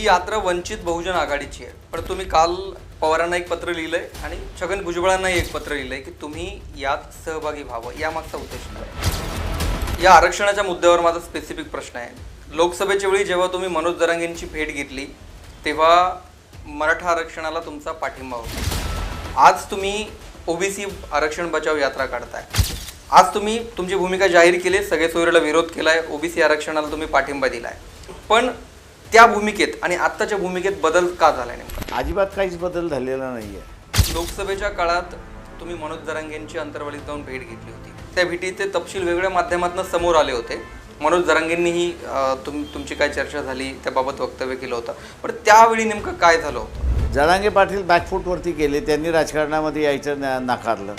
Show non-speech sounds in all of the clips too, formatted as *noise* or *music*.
ही यात्रा वंचित बहुजन आघाडीची आहे. पण तुम्ही काल पवारांना एक पत्र लिहिलं आहे आणि छगन भुजबळांनाही एक पत्र लिहिलं आहे की तुम्ही यात सहभागी व्हावं. यामागचा उद्देश काय? या आरक्षणाच्या मुद्द्यावर माझा स्पेसिफिक प्रश्न आहे. लोकसभेच्या वेळी जेव्हा तुम्ही मनोज दरांगेंची भेट घेतली तेव्हा मराठा आरक्षणाला तुमचा पाठिंबा होता. आज तुम्ही ओबीसी आरक्षण बचाव यात्रा काढताय. आज तुम्ही तुमची भूमिका जाहीर केली सगळे सोयरीला विरोध केलाय ओबीसी आरक्षणाला तुम्ही पाठिंबा दिलाय. पण त्या भूमिकेत आणि आत्ताच्या भूमिकेत बदल का झालाय नेमका? अजिबात काहीच बदल झालेला नाही आहे लोकसभेच्या काळात तुम्ही मनोज जरांगेंची अंतर्वालीत जाऊन भेट घेतली होती. त्या भेटीचे तपशील वेगळ्या माध्यमातून समोर आले होते. मनोज जरांगेंनीही तुम तुमची काय चर्चा झाली त्याबाबत वक्तव्य केलं होतं. पण त्यावेळी नेमकं काय झालं होतं? जरांगे पाटील बॅकफूटवरती गेले त्यांनी राजकारणामध्ये यायचं नाकारलं.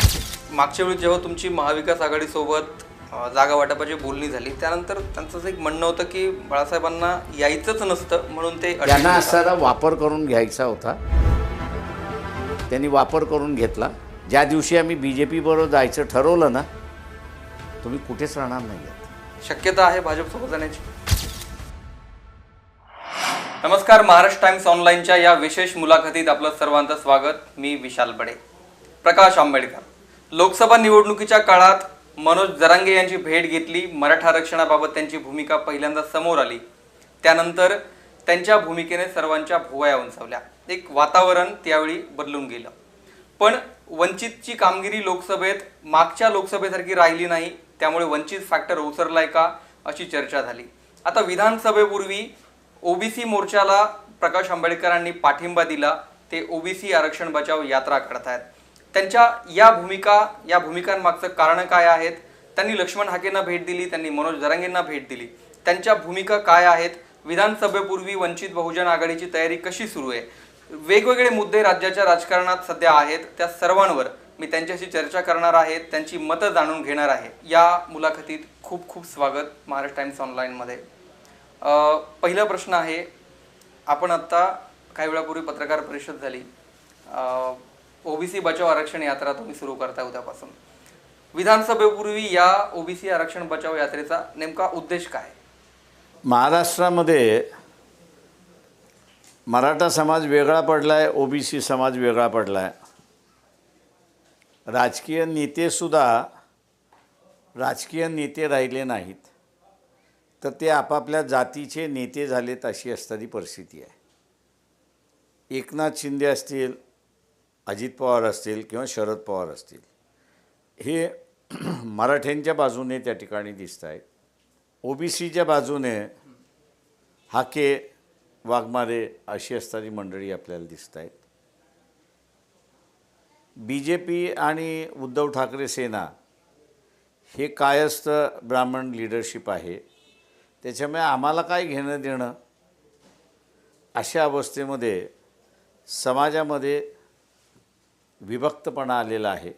मागच्या वेळी जेव्हा तुमची महाविकास आघाडीसोबत जागा वाटपाची बोलणी झाली. त्यानंतर त्यांचं असं एक म्हणणं होतं की बाळासाहेबांना यायचंच नसतं म्हणून ते त्यांना असताना वापर करून घ्यायचा होता. त्यांनी वापर करून घेतला. ज्या दिवशी आम्ही बी जे पीबरोबर जायचं ठरवलं ना तुम्ही कुठेच राहणार नाही शक्यता आहे भाजपसोबत जाण्याची. नमस्कार महाराष्ट्र टाइम्स ऑनलाईनच्या या विशेष मुलाखतीत आपलं सर्वांचं स्वागत. मी विशाल बडे. प्रकाश आंबेडकर. लोकसभा निवडणुकीच्या काळात मनोज जरांगे यांची भेट घेतली. मराठा आरक्षणाबाबत त्यांची भूमिका पहिल्यांदा समोर आली. त्यानंतर त्यांच्या भूमिकेने सर्वांच्या भुवया उंचावल्या. एक वातावरण त्यावेळी बदलून गेलं. पण वंचितची कामगिरी लोकसभेत मागच्या लोकसभेसारखी राहिली नाही. त्यामुळे वंचित फॅक्टर ओसरलाय का अशी चर्चा झाली. आता विधानसभेपूर्वी ओबीसी मोर्चाला प्रकाश आंबेडकरांनी पाठिंबा दिला. ते ओबीसी आरक्षण बचाव यात्रा काढतायत. त्यांच्या या भूमिका या भूमिकांमागचं कारण काय आहेत? त्यांनी लक्ष्मण हाकेंना भेट दिली त्यांनी मनोज जरांगेंना भेट दिली. त्यांच्या भूमिका काय आहेत? विधानसभेपूर्वी वंचित बहुजन आघाडीची तयारी कशी सुरू आहे? वेगवेगळे मुद्दे राज्याच्या राजकारणात सध्या आहेत त्या सर्वांवर मी त्यांच्याशी चर्चा करणार आहे त्यांची मतं जाणून घेणार आहे. या मुलाखतीत खूप खूप स्वागत महाराष्ट्र टाइम्स ऑनलाईनमध्ये पहिला प्रश्न आहे आपण आत्ता काही वेळापूर्वी पत्रकार परिषद झाली. ओबीसी बचाव आरक्षण यात्रा तुम्ही सुरू करताय उद्यापासून. विधानसभेपूर्वी या ओबीसी आरक्षण बचाव यात्रेचा नेमका उद्देश काय? महाराष्ट्रामध्ये मराठा समाज वेगळा पडला आहे ओबीसी समाज वेगळा पडला आहे राजकीय नेतेसुद्धा राजकीय नेते राहिले नाहीत. तर ते आपापल्या जातीचे नेते झालेत अशी असणारी परिस्थिती आहे. एकनाथ शिंदे असतील अजित पवार असतील किंवा शरद पवार असतील हे *clears throat* मराठ्यांच्या बाजूने त्या ठिकाणी दिसत आहेत. ओ बी सीच्या बाजूने हाके वाघमारे अशी असणारी मंडळी आपल्याला दिसत आहेत. बी जे पी आणि उद्धव ठाकरे सेना हे कायस्थ ब्राह्मण लिडरशिप आहे. त्याच्यामुळे आम्हाला काय घेणं देणं अशा अवस्थेमध्ये समाजामध्ये विभक्तपणा आलेला आहे.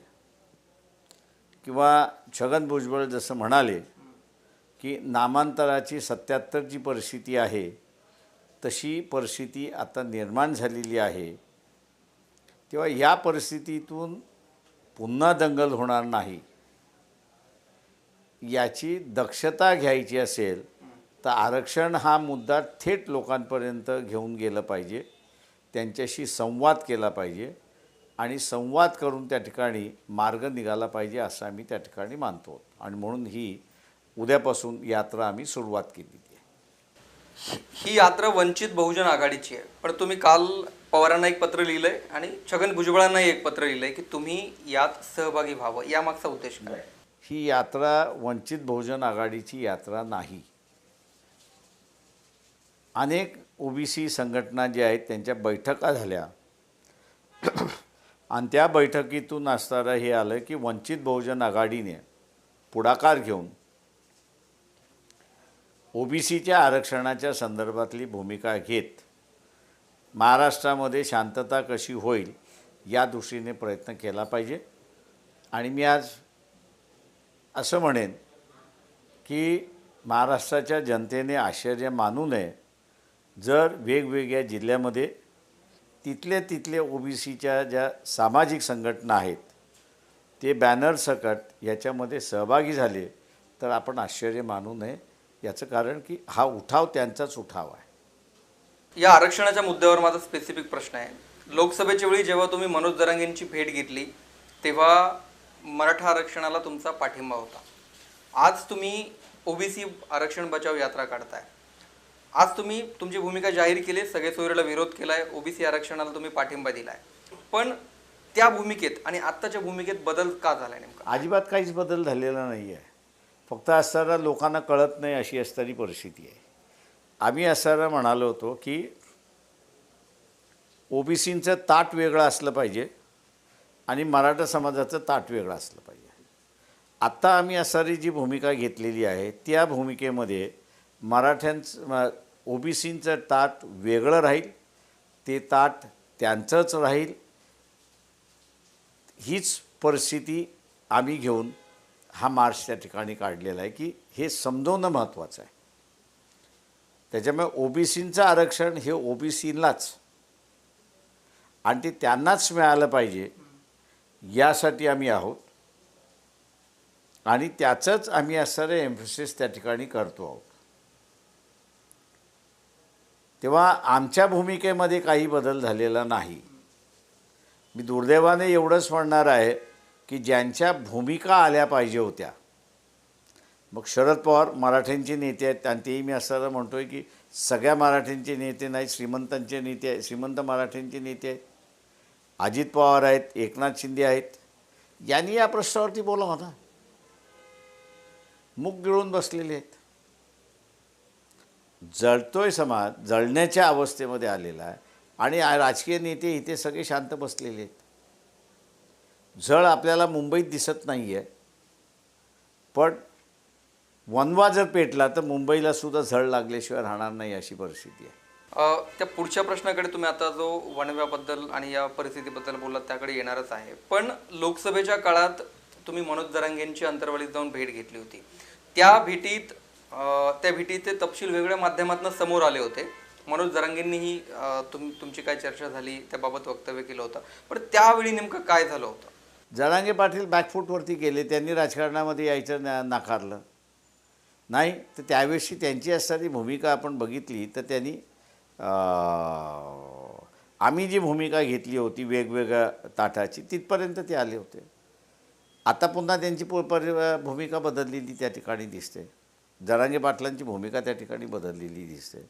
किंवा छगन भुजबळ जसं म्हणाले की नामांतराची सत्याहत्तर जी परिस्थिती आहे तशी परिस्थिती आता निर्माण झालेली आहे. तेव्हा या परिस्थितीतून पुन्हा दंगल होणार नाही. याची दक्षता घ्यायची असेल तर आरक्षण हा मुद्दा थेट लोकांपर्यंत घेऊन गेलं पाहिजे. त्यांच्याशी संवाद केला पाहिजे. आणि संवाद करून त्या ठिकाणी मार्ग निघाला पाहिजे असं आम्ही त्या ठिकाणी मानतो. आणि म्हणून ही उद्यापासून यात्रा आम्ही सुरुवात केलेली आहे ही यात्रा वंचित बहुजन आघाडीची आहे. पण तुम्ही काल पवारांना एक पत्र लिहिलंय आणि छगन भुजबळांनाही एक पत्र लिहिलंय की तुम्ही यात सहभागी व्हावं. यामागचा उद्देश काय? आहे? ही यात्रा वंचित बहुजन आघाडीची यात्रा नाही. अनेक ओबीसी संघटना ज्या आहेत त्यांच्या बैठका झाल्या. आणि त्या बैठकीतून असणारं हे आलं की वंचित बहुजन आघाडीने पुढाकार घेऊन ओबीसीच्या आरक्षणाच्या संदर्भातली भूमिका घेत महाराष्ट्रामध्ये शांतता कशी होईल या दृष्टीने प्रयत्न केला पाहिजे. आणि मी आज असं म्हणेन की महाराष्ट्राच्या जनतेने आश्चर्य मानू नये. जर वेगवेगळ्या जिल्ह्यामध्ये तिथले तिथले ओबीसीच्या ज्या सामाजिक संघटना आहेत ते बॅनर सकट याच्यामध्ये सहभागी झाले तर आपण आश्चर्य मानू नये. याचं कारण की हा उठाव त्यांचाच उठाव आहे. या आरक्षणाच्या मुद्द्यावर माझा स्पेसिफिक प्रश्न आहे. लोकसभेच्या वेळी जेव्हा तुम्ही मनोज जरांगेंची भेट घेतली तेव्हा मराठा आरक्षणाला तुमचा पाठिंबा होता. आज तुम्ही ओबीसी आरक्षण बचाव यात्रा काढताय. आज तुम्ही तुमची भूमिका जाहीर केली सगळे सोयरीला विरोध केलाय ओबीसी आरक्षणाला तुम्ही पाठिंबा दिलाय. पण त्या भूमिकेत आणि आत्ताच्या भूमिकेत बदल का झालाय नेमका? अजिबात काहीच बदल झालेला नाही आहे फक्त असताना लोकांना कळत नाही अशी असणारी परिस्थिती आहे. आम्ही असताना म्हणालो होतो की ओबीसींचं ताट वेगळं असलं पाहिजे आणि मराठा समाजाचं ताट वेगळं असलं पाहिजे. आत्ता आम्ही असणारी जी भूमिका घेतलेली आहे त्या भूमिकेमध्ये मराठ्यांचं ओबीसींचं ताट वेगळं राहील ते ताट त्यांचंच राहील. हीच परिस्थिती आम्ही घेऊन हा मार्च त्या ठिकाणी काढलेला आहे की हे समजवणं महत्त्वाचं आहे. त्याच्यामुळे ओबीसींचं आरक्षण हे ओबीसीलाच आणि ते त्यांनाच मिळालं पाहिजे यासाठी आम्ही आहोत. आणि त्याचंच आम्ही असणारे एम्फोसिस त्या ठिकाणी करतो आहोत. तेव्हा आमच्या भूमिकेमध्ये काही बदल झालेला नाही. मी दुर्दैवाने एवढंच म्हणणार आहे की ज्यांच्या भूमिका आल्या पाहिजे होत्या. मग शरद पवार मराठ्यांचे नेते आहेत त्यांतेही मी असं म्हणतो आहे की सगळ्या मराठ्यांचे नेते नाही श्रीमंतांचे नेते आहेत श्रीमंत मराठ्यांचे नेते आहेत. अजित पवार आहेत एकनाथ शिंदे आहेत. यांनी या प्रश्नावरती बोला होता मुख गिळून बसलेले आहेत. जळतोय समाज जळण्याच्या अवस्थेमध्ये आलेला आहे. आणि राजकीय नेते इथे सगळे शांत बसलेले आहेत. जळ आपल्याला मुंबईत दिसत नाही आहे पण वनवा जर पेटला तर मुंबईला सुद्धा झळ लागल्याशिवाय राहणार नाही अशी परिस्थिती आहे. त्या पुढच्या प्रश्नाकडे तुम्ही आता जो वनव्याबद्दल आणि या परिस्थितीबद्दल बोललात त्याकडे येणारच आहे. पण लोकसभेच्या काळात तुम्ही मनोज जरांगेंची अंतर्वालीत जाऊन भेट घेतली होती. त्या भेटीत त्या भेटीचे तपशील वेगळ्या माध्यमातून समोर आले होते. मनोज जरांगेंनीही तुम तुमची काय चर्चा झाली त्याबाबत वक्तव्य केलं होतं. पण त्यावेळी नेमकं काय झालं होतं? जरांगे पाटील बॅकफूटवरती गेले त्यांनी राजकारणामध्ये यायचं ना नाकारलं. नाही तर त्यावेळेसची त्यांची असणारी भूमिका आपण बघितली तर त्यांनी आम्ही जी भूमिका घेतली होती वेगवेगळ्या ताटाची तिथपर्यंत ते आले होते. आता पुन्हा त्यांची पु- परि भूमिका बदललेली त्या ठिकाणी दिसते. जरांगे पाटलांची भूमिका त्या ठिकाणी बदललेली दिसते.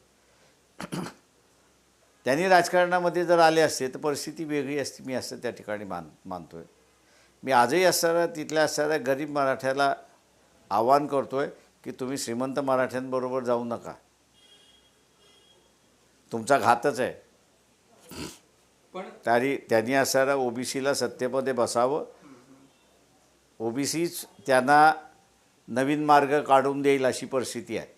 त्यांनी राजकारणामध्ये जर आले असते तर परिस्थिती वेगळी असती मी असं त्या ठिकाणी मान मानतो आहे मी आजही असणाऱ्या तिथल्या असणाऱ्या गरीब मराठ्याला आवाहन करतो आहे की तुम्ही श्रीमंत मराठ्यांबरोबर जाऊ नका. तुमचा घातच आहे. पण तरी त्यांनी असणाऱ्या ओबीसीला सत्तेमध्ये बसावं. ओबीसीच त्यांना नवीन मार्ग काढून देईल अशी परिस्थिती आहे.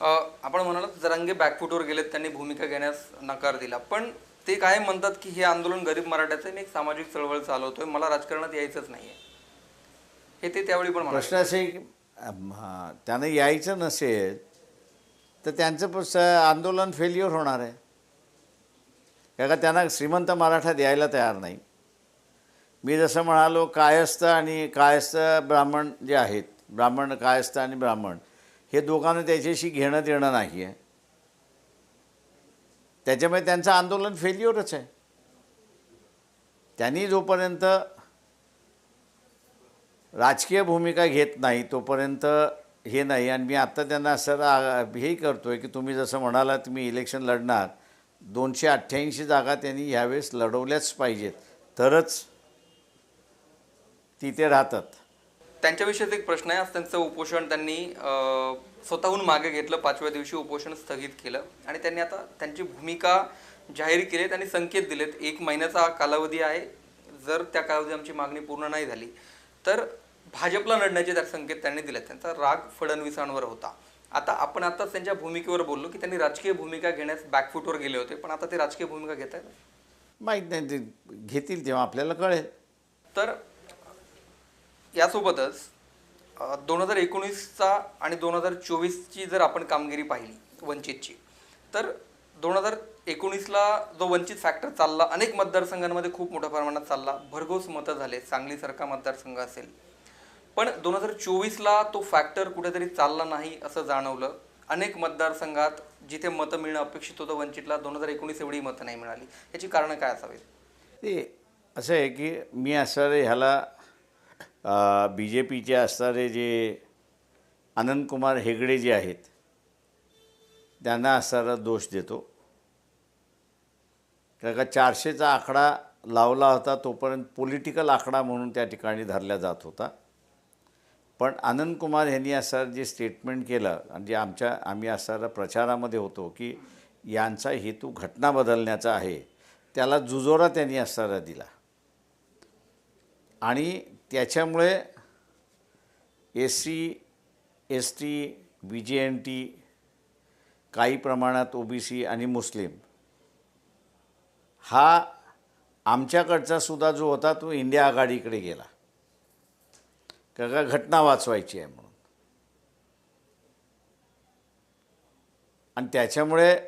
आपण म्हणालात जरांगे बॅकफुटवर गेलेत त्यांनी भूमिका घेण्यास नकार दिला. पण ते काय म्हणतात की हे आंदोलन गरीब मराठ्याचं आहे, मी एक सामाजिक चळवळ चालवतोय मला राजकारणात यायचंच नाहीये. हे ते त्यावेळी पण म्हणाले. प्रश्न असे आहे त्यांना यायचं नसेल तर त्यांचं आंदोलन फेल्युअर होणार आहे. का त्यांना श्रीमंत मराठा द्यायला तयार नाही. मी जसं म्हणालो कायस्थ आणि कायस्थ ब्राह्मण जे आहेत ब्राह्मण कायस्थ आणि ब्राह्मण हे दोघांना त्याच्याशी घेणं देणं नाही आहे त्याच्यामुळे त्यांचं आंदोलन फेल्युअरच आहे. त्यांनी जोपर्यंत राजकीय भूमिका घेत नाही तोपर्यंत हे नाही. आणि मी आत्ता त्यांना असं हेही करतो आहे की तुम्ही जसं म्हणालात तुम्ही इलेक्शन लढणार. दोनशे अठ्ठ्याऐंशी जागा त्यांनी ह्यावेळेस लढवल्याच पाहिजेत. तरच तिथे राहतात. त्यांच्याविषयीच एक प्रश्न आहे. आज त्यांचं उपोषण त्यांनी स्वतःहून मागे घेतलं. पाचव्या दिवशी उपोषण स्थगित केलं. आणि त्यांनी आता त्यांची भूमिका जाहीर केली. त्यांनी संकेत दिलेत. एक महिन्याचा कालावधी आहे. जर त्या कालावधी आमची मागणी पूर्ण नाही झाली तर भाजपला लढण्याचे त्या संकेत त्यांनी दिलेत. त्यांचा राग फडणवीसांवर होता. आता आपण आताच त्यांच्या भूमिकेवर बोललो की त्यांनी राजकीय भूमिका घेण्यास बॅकफुटवर गेले होते. पण आता ते राजकीय भूमिका घेत आहेत माहीत नाही. ते घेतील तेव्हा आपल्याला कळेल. तर यासोबतच दोन हजार एकोणीसचा आणि दोन हजार चोवीसची जर आपण कामगिरी पाहिली वंचितची तर दोन हजार एकोणीसला जो वंचित फॅक्टर चालला अनेक मतदारसंघांमध्ये खूप मोठ्या प्रमाणात चालला. भरघोस मतं झाले सांगलीसारखा मतदारसंघ असेल. पण दोन हजार चोवीसला तो फॅक्टर कुठेतरी चालला नाही असं जाणवलं. अनेक मतदारसंघात जिथे मतं मिळणं अपेक्षित होतं वंचितला दोन हजार एकोणीस एवढी मतं नाही मिळाली. याची कारणं काय असावीत? ते असं आहे की मी असं ह्याला बी जे पीचे असणारे जे आनंदकुमार हेगडे जे आहेत त्यांना असणारा दोष देतो. कारण का चारशेचा आकडा लावला होता तोपर्यंत पॉलिटिकल आकडा म्हणून त्या ठिकाणी धरला जात होता. पण आनंदकुमार ह्यांनी यांनी असं जे स्टेटमेंट केलं आणि जे आमच्या आम्ही असणारा प्रचारामध्ये होतो की यांचा हेतू घटना बदलण्याचा आहे त्याला जुजोरा त्यांनी असणारा दिला. आणि त्याच्यामुळे S C S T B J N T काही प्रमाणात ओ बी सी आणि मुस्लिम हा आमच्याकडचा सुद्धा जो होता तो इंडिया आघाडीकडे गेला. का का घटना वाचवायची आहे म्हणून. आणि त्याच्यामुळे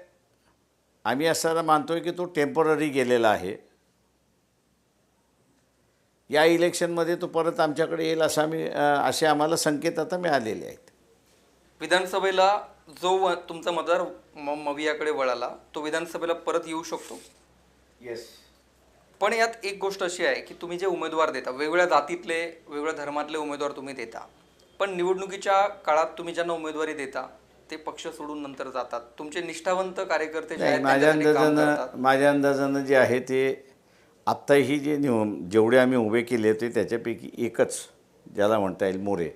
आम्ही असं मानतोय की तो टेंपररी गेलेला आहे. या इलेक्शनमध्ये तो परत आमच्याकडे येईल असं आम्ही असे आम्हाला संकेत आता मिळालेले आहेत. विधानसभेला जो व- तुमचा मतदार मवियाकडे वळाला तो विधानसभेला परत येऊ शकतो? येस पण यात एक गोष्ट अशी आहे की तुम्ही जे उमेदवार देता वेगवेगळ्या जातीतले वेगवेगळ्या धर्मातले उमेदवार तुम्ही देता पण निवडणुकीच्या काळात तुम्ही ज्यांना उमेदवारी देता ते पक्ष सोडून नंतर जातात. तुमचे निष्ठावंत कार्यकर्ते जे नाही आहेत माझ्या अंदाजानं. माझ्या अंदाजानं जे आहे ते आत्ताही जे निव जेवढे आम्ही उभे केले होते त्याच्यापैकी एकच ज्याला म्हणता येईल मोरे.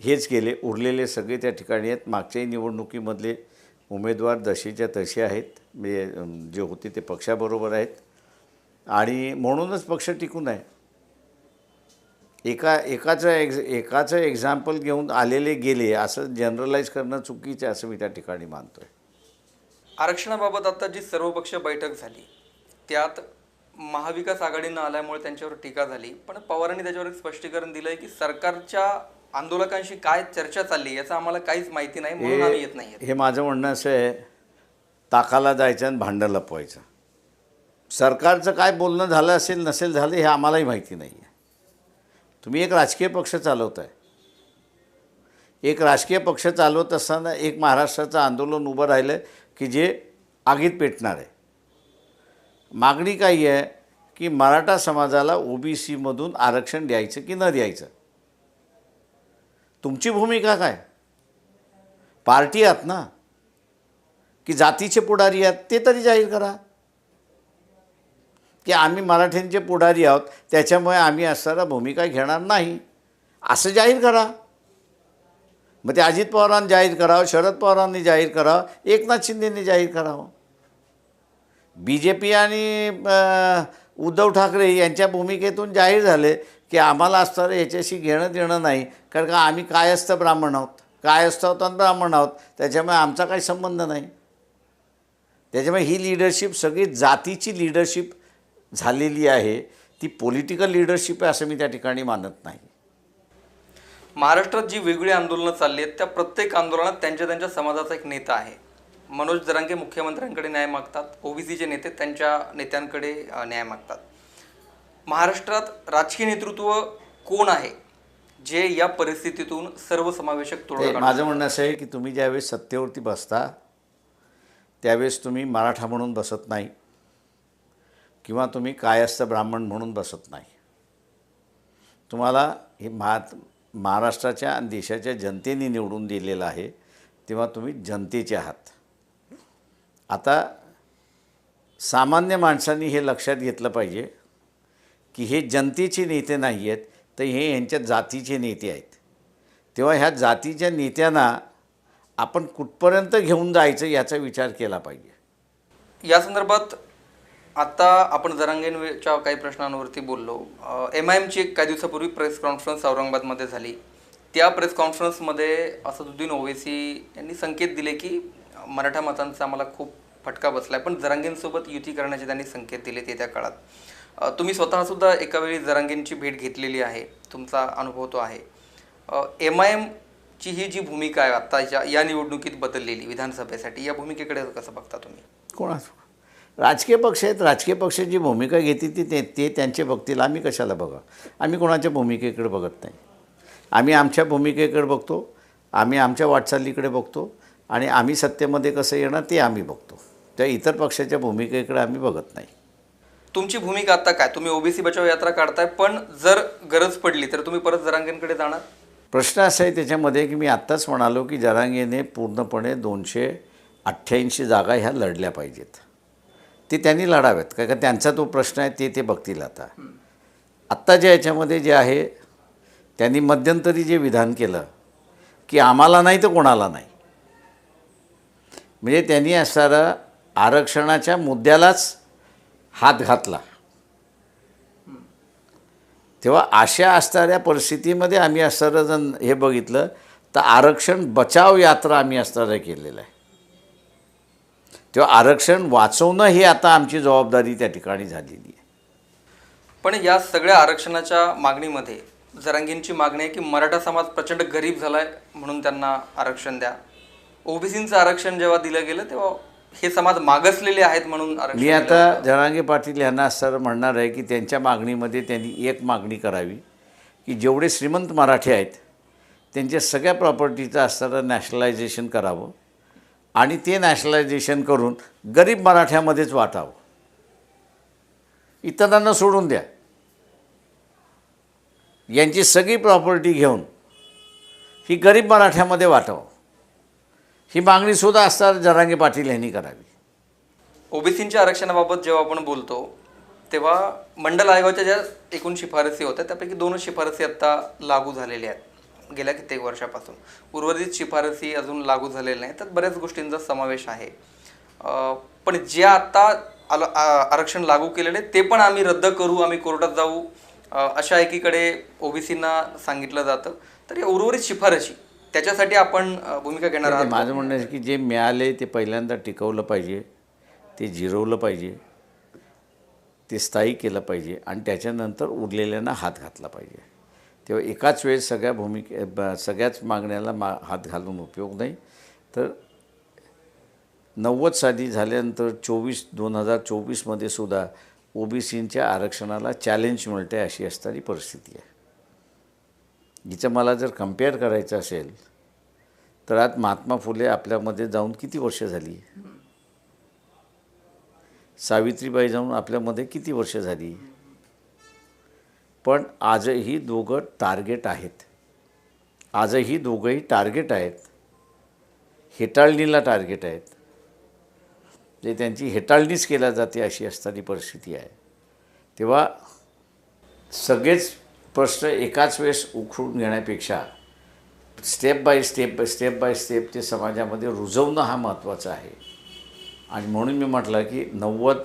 हेच गेले उरलेले सगळे त्या ठिकाणी आहेत. मागच्याही निवडणुकीमधले उमेदवार जसेच्या तसे आहेत. म्हणजे जे होते ते पक्षाबरोबर आहेत. आणि म्हणूनच पक्ष टिकून आहे. एका एकाचं एक्झ एकाचं एक्झाम्पल घेऊन आलेले गेले असं जनरलाइज करणं चुकीचं असं मी त्या ठिकाणी मानतो आहे आरक्षणाबाबत आता जी सर्वपक्ष बैठक झाली त्यात महाविकास आघाडीनं आल्यामुळे त्यांच्यावर टीका झाली. पण पवारांनी त्याच्यावर एक स्पष्टीकरण दिलंय की सरकारच्या आंदोलकांशी काय चर्चा चालली याचं आम्हाला काहीच माहिती नाही म्हणून आम्ही येत नाही. हे माझं म्हणणं असं आहे ताकाला जायचं आणि भांडं लपवायचं. सरकारचं काय बोलणं झालं असेल नसेल झालं हे आम्हालाही माहिती नाही आहे. तुम्ही एक राजकीय पक्ष चालवत आहे एक राजकीय पक्ष चालवत असताना एक महाराष्ट्राचं आंदोलन उभं राहिलं की जे आगीत पेटणार आहे. मागणी काही आहे की मराठा समाजाला ओ बी सीमधून आरक्षण द्यायचं की न द्यायचं? तुमची भूमिका काय? पार्टी आहात ना? की जातीचे पुढारी आहेत? ते तरी जाहीर करा. की आम्ही मराठ्यांचे पुढारी आहोत त्याच्यामुळे आम्ही असणारा भूमिका घेणार नाही. असं जाहीर करा. मग ते अजित पवारांनी जाहीर करावं शरद पवारांनी जाहीर करावं एकनाथ शिंदेंनी जाहीर करावं. बी जे पी आणि उद्धव ठाकरे यांच्या भूमिकेतून जाहीर झाले की आम्हाला असणारं याच्याशी घेणं देणं नाही. कारण का आम्ही कायस्थ ब्राह्मण आहोत. कायस्थ आहोत आणि ब्राह्मण आहोत. त्याच्यामुळे आमचा काही संबंध नाही. त्याच्यामुळे ही लिडरशिप सगळी जातीची लिडरशिप झालेली आहे. ती पॉलिटिकल लिडरशिप आहे असं मी त्या ठिकाणी मानत नाही. महाराष्ट्रात जी वेगळी आंदोलनं चालली आहेत त्या प्रत्येक आंदोलनात त्यांच्या त्यांच्या समाजाचा एक नेता आहे. मनोज जरांगे मुख्यमंत्र्यांकडे न्याय मागतात. ओबीसीचे नेते त्यांच्या नेत्यांकडे न्याय मागतात. महाराष्ट्रात राजकीय नेतृत्व कोण आहे? जे या परिस्थितीतून सर्वसमावेशक तोडगा ते काढू माझं म्हणणं असं आहे की तुम्ही ज्यावेळेस सत्तेवरती बसता त्यावेळेस तुम्ही मराठा म्हणून बसत नाही. किंवा तुम्ही कायस्थ ब्राह्मण म्हणून बसत नाही. तुम्हाला हे महा महाराष्ट्राच्या आणि देशाच्या जनतेने निवडून दिलेलं आहे तेव्हा तुम्ही जनतेचे आहात. आता सामान्य माणसांनी हे लक्षात घेतलं पाहिजे की हे जनतेचे नेते नाही आहेत तर हे यांच्या जातीचे नेते आहेत. तेव्हा ह्या जातीच्या नेत्यांना आपण कुठपर्यंत घेऊन जायचं याचा विचार केला पाहिजे. या संदर्भात आता आपण जरांगेंच्या काही प्रश्नांवरती बोललो. एम आय एमची एक काही दिवसापूर्वी प्रेस कॉन्फरन्स औरंगाबादमध्ये झाली. त्या प्रेस कॉन्फरन्समध्ये असदुद्दीन ओवेसी यांनी संकेत दिले की मराठा मतांचा आम्हाला खूप फटका बसला आहे पण जरांगेंसोबत युती करण्याचे त्यांनी संकेत दिले ते त्या काळात तुम्ही स्वतःसुद्धा एका वेळी जरांगेंची भेट घेतलेली आहे. तुमचा अनुभव तो आहे. एम आय एमची ही जी भूमिका आहे आत्ताच्या या निवडणुकीत बदललेली विधानसभेसाठी या भूमिकेकडे कसं बघता तुम्ही? कोणाच राजकीय पक्ष आहेत. राजकीय पक्षाची जी भूमिका घेते ती ते ते त्यांचे बघतील. आम्ही कशाला बघा? आम्ही कोणाच्या भूमिकेकडे बघत नाही. आम्ही आमच्या भूमिकेकडे बघतो. आम्ही आमच्या वाटचालीकडे बघतो. आणि आम्ही सत्तेमध्ये कसं येणार ते आम्ही बघतो. त्या इतर पक्षाच्या भूमिकेकडे आम्ही बघत नाही. तुमची भूमिका आता काय? तुम्ही ओबीसी बचाव यात्रा काढताय पण जर गरज पडली तर तुम्ही परत जरांगेंकडे जाणार? प्रश्न असा आहे त्याच्यामध्ये की मी आत्ताच म्हणालो की जरांगेने पूर्णपणे दोनशे अठ्ठ्याऐंशी जागा ह्या लढल्या पाहिजेत. ते त्यांनी लढाव्यात काय का त्यांचा तो प्रश्न आहे ते ते बघतील आता. आत्ता जे याच्यामध्ये जे आहे त्यांनी मध्यंतरी जे विधान केलं की आम्हाला नाही तर कोणाला नाही. म्हणजे त्यांनी असणारा आरक्षणाच्या मुद्द्यालाच हात घातला. तेव्हा अशा असणाऱ्या परिस्थितीमध्ये आम्ही असणारं जण हे बघितलं तर आरक्षण बचाव यात्रा आम्ही असणारं केलेलं आहे. तेव्हा आरक्षण वाचवणं ही आता आमची जबाबदारी त्या ठिकाणी झालेली आहे. पण या सगळ्या आरक्षणाच्या मागणीमध्ये जरांगींची मागणी आहे की मराठा समाज प्रचंड गरीब झालाय म्हणून त्यांना आरक्षण द्या. ओबीसींचं आरक्षण जेव्हा दिलं गेलं तेव्हा हे समाज मागासलेले आहेत म्हणून मी आता होतं. जरांगे पाटील यांना सर म्हणणार आहे की त्यांच्या मागणीमध्ये त्यांनी एक मागणी करावी की जेवढे श्रीमंत मराठी आहेत त्यांच्या सगळ्या प्रॉपर्टीचं असणारं नॅशनलायझेशन करावं आणि ते नॅशनलायझेशन करून गरीब मराठ्यामध्येच वाटावं इतरांना सोडून द्या यांची सगळी प्रॉपर्टी घेऊन ही गरीब मराठ्यामध्ये वाटावं ही मागणीसुद्धा असणार जरांगे पाटील यांनी करावी. ओबीसींच्या आरक्षणाबाबत जेव्हा आपण बोलतो तेव्हा मंडल आयोगाच्या ज्या एकूण शिफारसी होत्या त्यापैकी दोनच शिफारसी आत्ता लागू झालेल्या आहेत. गेल्या कित्येक वर्षापासून. उर्वरित शिफारसी अजून लागू झालेल्या नाही त्यात बऱ्याच गोष्टींचा समावेश आहे. पण जे आत्ता आल- आरक्षण लागू केलेले ते पण आम्ही रद्द करू आम्ही कोर्टात जाऊ अशा एकीकडे ओबीसींना सांगितलं जातं. तर या उर्वरित शिफारशी त्याच्यासाठी आपण भूमिका घेणार आहात. माझं म्हणणं आहे की जे मिळाले ते पहिल्यांदा टिकवलं पाहिजे ते जिरवलं पाहिजे ते स्थायी केलं पाहिजे आणि त्याच्यानंतर उरलेल्यांना हात घातला पाहिजे. तेव्हा एकाच वेळेस सगळ्या भूमिके सगळ्याच मागण्याला मा हात घालून उपयोग नाही. तर नव्वद साली झाल्यानंतर चोवीस दोन हजार चोवीसमध्ये सुद्धा ओबीसींच्या आरक्षणाला चॅलेंज मिळते अशी असणारी परिस्थिती आहे. हिचं मला जर कंपेअर करायचं असेल तर आज महात्मा फुले आपल्यामध्ये जाऊन किती वर्ष झाली? सावित्रीबाई जाऊन आपल्यामध्ये किती वर्ष झाली? पण आजही दोघं टार्गेट आहेत. आजही दोघंही टार्गेट आहेत. हेटाळणीला टार्गेट आहेत. जे त्यांची हेटाळणीच केल्या जाते अशी असताना परिस्थिती आहे. तेव्हा सगळेच प्रश्न एकाच वेळेस उखडून घेण्यापेक्षा step by step by step by step ते समाजामध्ये रुजवणं हा महत्त्वाचा आहे. आणि म्हणून मी म्हटलं की नव्वद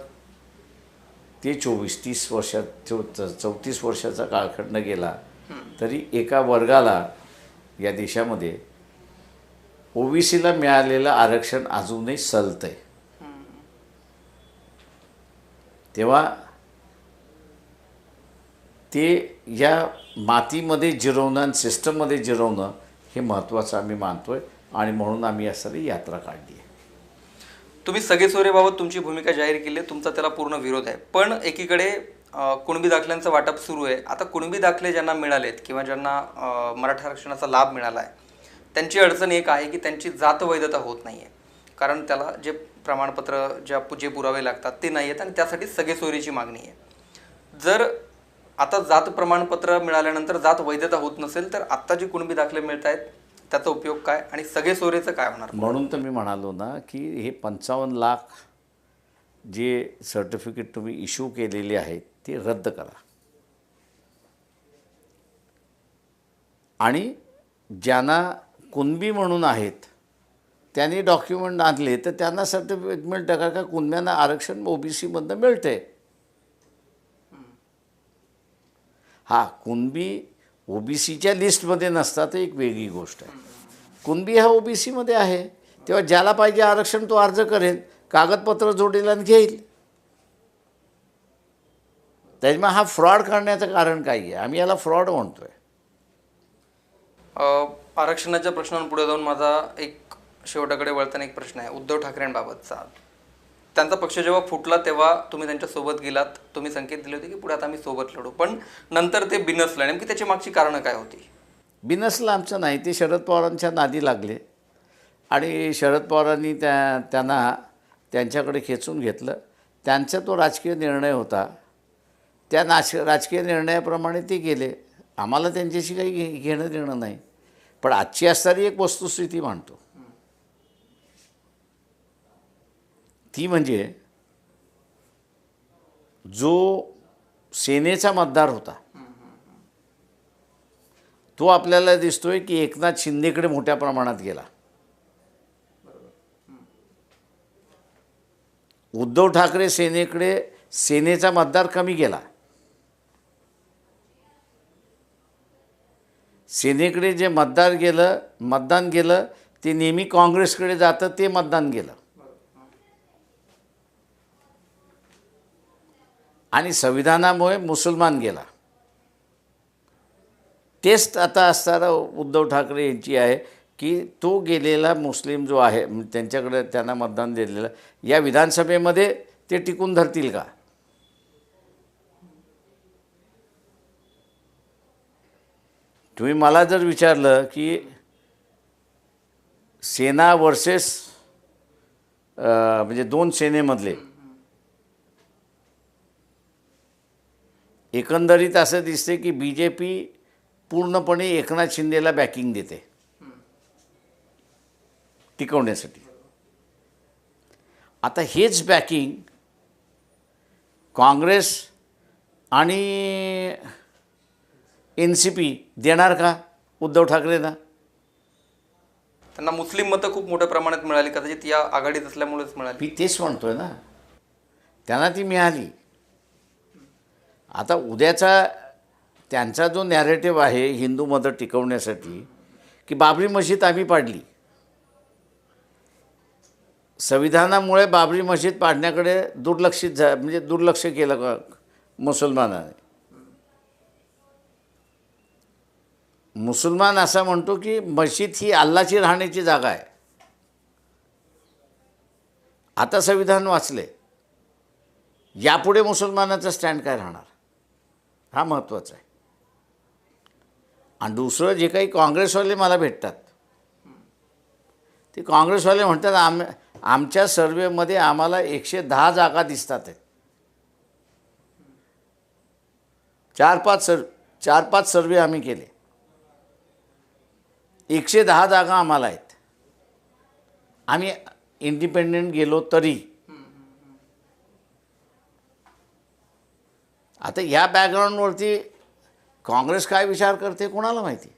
ते चोवीस तीस वर्षात चौ चौतीस वर्षाचा काळखंड गेला तरी एका वर्गाला या देशामध्ये ओबीसीला मिळालेलं आरक्षण अजूनही सलत आहे तेव्हा ते या मातीमध्ये जिरवणं आणि सिस्टममध्ये जिरवणं हे महत्त्वाचं आम्ही मानतो आहे आणि म्हणून आम्ही यासाठी यात्रा काढली आहे. तुम्ही सगळे सोयरेबाबत तुमची भूमिका जाहीर केली आहे, तुमचा त्याला पूर्ण विरोध आहे. पण एकीकडे कुणबी दाखल्यांचं वाटप सुरू आहे. आता कुणबी दाखले ज्यांना मिळालेत किंवा ज्यांना मराठा आरक्षणाचा लाभ मिळाला आहे त्यांची अडचण एक आहे की त्यांची जात वैधता होत नाही आहे कारण त्याला जे प्रमाणपत्र ज्या जे पुरावे लागतात ते नाही आहेत आणि त्यासाठी सगळे सोयरीची मागणी आहे. जर आता जात प्रमाणपत्र मिळाल्यानंतर जात वैधता होत नसेल तर आत्ता जी कुणबी दाखले मिळत आहेत त्याचा उपयोग काय आणि सगळे सोयरेचं काय होणार? म्हणून तर मी म्हणालो ना की हे पंचावन्न लाख जे सर्टिफिकेट तुम्ही इश्यू केलेले आहेत ते रद्द करा. आणि ज्यांना कुणबी म्हणून आहेत त्यांनी डॉक्युमेंट आणले तर त्यांना सर्टिफिकेट मिळतं का? का कुणब्यांना आरक्षण ओबीसीमधनं मिळते हा कुणबी ओबीसीच्या लिस्टमध्ये नसतात एक वेगळी गोष्ट आहे. कुणबी हा ओबीसीमध्ये आहे तेव्हा ज्याला पाहिजे आरक्षण तो अर्ज करेल कागदपत्र जोडेल आणि घेईल. त्याच्यामुळे हा फ्रॉड करण्याचं कारण काय आहे. आम्ही याला फ्रॉड म्हणतोय. आरक्षणाच्या प्रश्नांपुढे जाऊन माझा एक शेवटाकडे वळताना एक प्रश्न आहे. उद्धव ठाकरेंबाबतचा. त्यांचा पक्ष जेव्हा फुटला तेव्हा तुम्ही त्यांच्यासोबत गेलात. तुम्ही संकेत दिले होते की पुढे आता आम्ही सोबत लढू. पण नंतर ते बिनसलं नेमकी त्याची मागची कारणं काय होती? बिनसलं आमचं नाही ते शरद पवारांच्या नादी लागले. आणि शरद पवारांनी त्या त्यांना त्यांच्याकडे खेचून घेतलं. त्यांचा तो राजकीय निर्णय होता. त्या नाश राजकीय निर्णयाप्रमाणे ते गेले. आम्हाला त्यांच्याशी काही घे घेणं देणं नाही. पण आजची असणारी एक वस्तुस्थिती मांडतो. ती म्हणजे जो सेनेचा मतदार होता तो आपल्याला दिसतोय की एकनाथ शिंदेकडे मोठ्या प्रमाणात गेला. उद्धव ठाकरे सेनेकडे सेनेचा मतदार कमी गेला. सेनेकडे जे मतदार गेलं मतदान गेलं ते नेहमी काँग्रेसकडे जातं ते मतदान गेलं. आणि संविधानामुळे मुसलमान गेला. टेस्ट आता असताना उद्धव ठाकरे यांची आहे की तो गेलेला मुस्लिम जो आहे त्यांच्याकडे त्यांना मतदान दिलेलं या विधानसभेमध्ये ते टिकून धरतील का? तुम्ही मला जर विचारलं की सेना वर्सेस म्हणजे दोन सेनेमधले एकंदरीत असं दिसते की बी जे पी पूर्णपणे एकनाथ शिंदेला बॅकिंग देते टिकवण्यासाठी. आता हेच बॅकिंग काँग्रेस आणि एन सी पी देणार का? उद्धव ठाकरेंना? त्यांना मुस्लिम मतं खूप मोठ्या प्रमाणात मिळाली कदाचित या आघाडीत असल्यामुळेच मिळाली. मी तेच म्हणतोय ना. त्यांना ती मिळाली. आता उद्याचा त्यांचा जो नॅरेटिव्ह आहे हिंदू मतं टिकवण्यासाठी की बाबरी मशीद आम्ही पाडली. संविधानामुळे बाबरी मशीद पाडण्याकडे दुर्लक्षित झा म्हणजे दुर्लक्ष केलं का मुसलमानाने? मुसलमान असा म्हणतो की मशीद ही अल्लाची राहण्याची जागा आहे. आता संविधान वाचले. यापुढे मुसलमानाचा स्टँड काय राहणार? हा महत्त्वाचा आहे. आणि दुसरं जे काही काँग्रेसवाले मला भेटतात ते काँग्रेसवाले म्हणतात आम आमच्या सर्वेमध्ये आम्हाला एकशे दहा जागा दिसतात आहेत. चार पाच सर चार पाच सर्वे आम्ही केले. एकशे दहा जागा आम्हाला आहेत. आम्ही इंडिपेंडेंट गेलो तरी आता या बॅकग्राऊंडवरती काँग्रेस काय विचार करते कोणाला माहिती?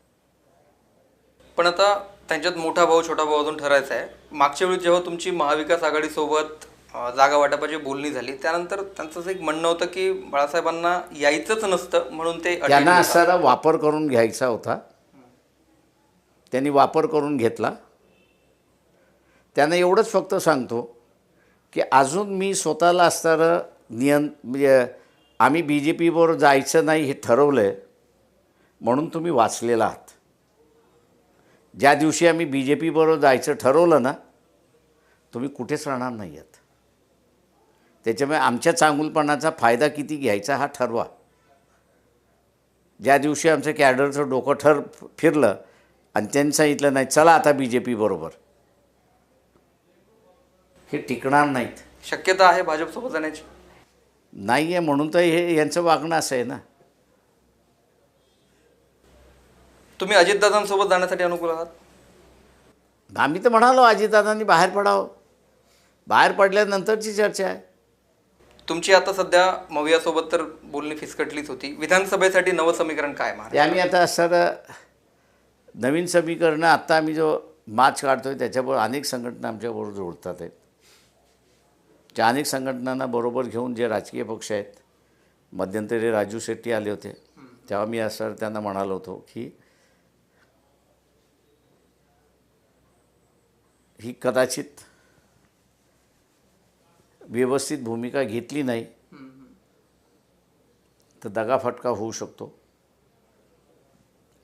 पण आता त्यांच्यात मोठा भाऊ छोटा भाऊ अजून ठरायचा आहे. मागच्या वेळी जेव्हा तुमची महाविकास आघाडीसोबत जागा वाटपाची बोलणी झाली त्यानंतर त्यांचं असं एक म्हणणं होतं की बाळासाहेबांना यायचंच नसतं म्हणून ते त्यांना. असणारा वापर करून घ्यायचा होता. त्यांनी वापर करून घेतला. त्यांना एवढंच फक्त सांगतो की अजून मी स्वतःला असणारं नियं म्हणजे आम्ही बी जे पीबरोबर जायचं नाही हे ठरवलं आहे म्हणून तुम्ही वाचलेला आहात. ज्या दिवशी आम्ही बी जे पीबरोबर जायचं ठरवलं ना तुम्ही कुठेच राहणार नाही आहेत त्याच्यामुळे आमच्या चांगुलपणाचा फायदा किती घ्यायचा हा ठरवा. ज्या दिवशी आमचं कॅडरचं डोकं ठर फिरलं आणि त्यांनी सांगितलं नाही चला आता बी जे पी बरोबर. हे टिकणार नाहीत. शक्यता आहे भाजपसोबत जाण्याची? नाही आहे म्हणून तर हे यांचं वागणं असं आहे ना. तुम्ही अजितदादांसोबत जाण्यासाठी अनुकूल आहात? आम्ही तर म्हणालो अजितदादांनी बाहेर पडावं. बाहेर पडल्यानंतरची चर्चा आहे. तुमची आता सध्या मवियासोबत तर बोलणी फिसकटलीच होती. विधानसभेसाठी नवं समीकरण काय ते आम्ही आता असं नवीन समीकरणं आत्ता आम्ही जो मार्च काढतो आहे त्याच्याबरोबर अनेक संघटना आमच्याबरोबर जोडतात आहेत. ज्या अनेक संघटनांना बरोबर घेऊन जे राजकीय पक्ष आहेत मध्यंतरी राजू शेट्टी आले होते. तेव्हा मी असं त्यांना म्हणालो होतो की ही कदाचित व्यवस्थित भूमिका घेतली नाही तर दगाफटका होऊ शकतो.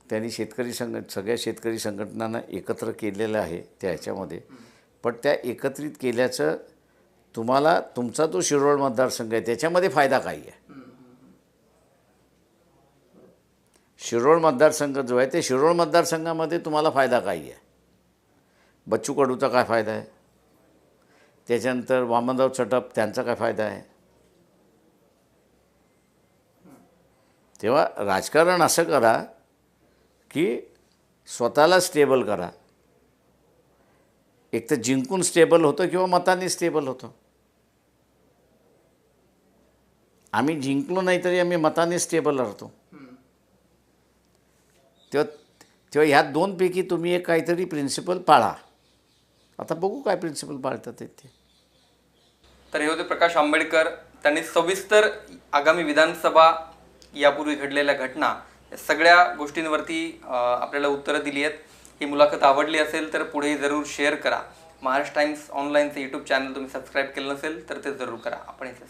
त्यांनी शेतकरी संघ सगळ्या शेतकरी संघटनांना एकत्र केलेलं आहे त्या ह्याच्यामध्ये. पण त्या एकत्रित केल्याचं तुम्हाला तुमचा तो शिरोळ मतदारसंघ आहे त्याच्यामध्ये फायदा काय आहे. शिरोळ मतदारसंघ जो आहे ते शिरोळ मतदारसंघामध्ये तुम्हाला फायदा काय आहे. बच्चू कडूचा काय फायदा आहे? त्याच्यानंतर वामनराव चटप त्यांचा काय फायदा आहे? तेव्हा राजकारण असं करा की स्वतःला स्टेबल करा. एक तर जिंकून स्टेबल होतं किंवा मताने स्टेबल होतं. आम्ही जिंकलो नाही तरी आम्ही मताने स्टेबल राहतो. तेव्हा तेव्हा ह्या दोनपैकी तुम्ही एक काहीतरी प्रिन्सिपल पाळा. आता बघू काय प्रिन्सिपल पाळतात ते. तर हे होते प्रकाश आंबेडकर. त्यांनी सविस्तर आगामी विधानसभा यापूर्वी घडलेल्या घटना या सगळ्या गोष्टींवरती आपल्याला उत्तरं दिली आहेत. ही मुलाखत आवडली असेल तर पुढे जरूर शेअर करा. महाराष्ट्र टाइम्स ऑनलाईनचं यूट्यूब चॅनल तुम्ही सबस्क्राईब केलं नसेल तर ते जरूर करा. आपण इथेच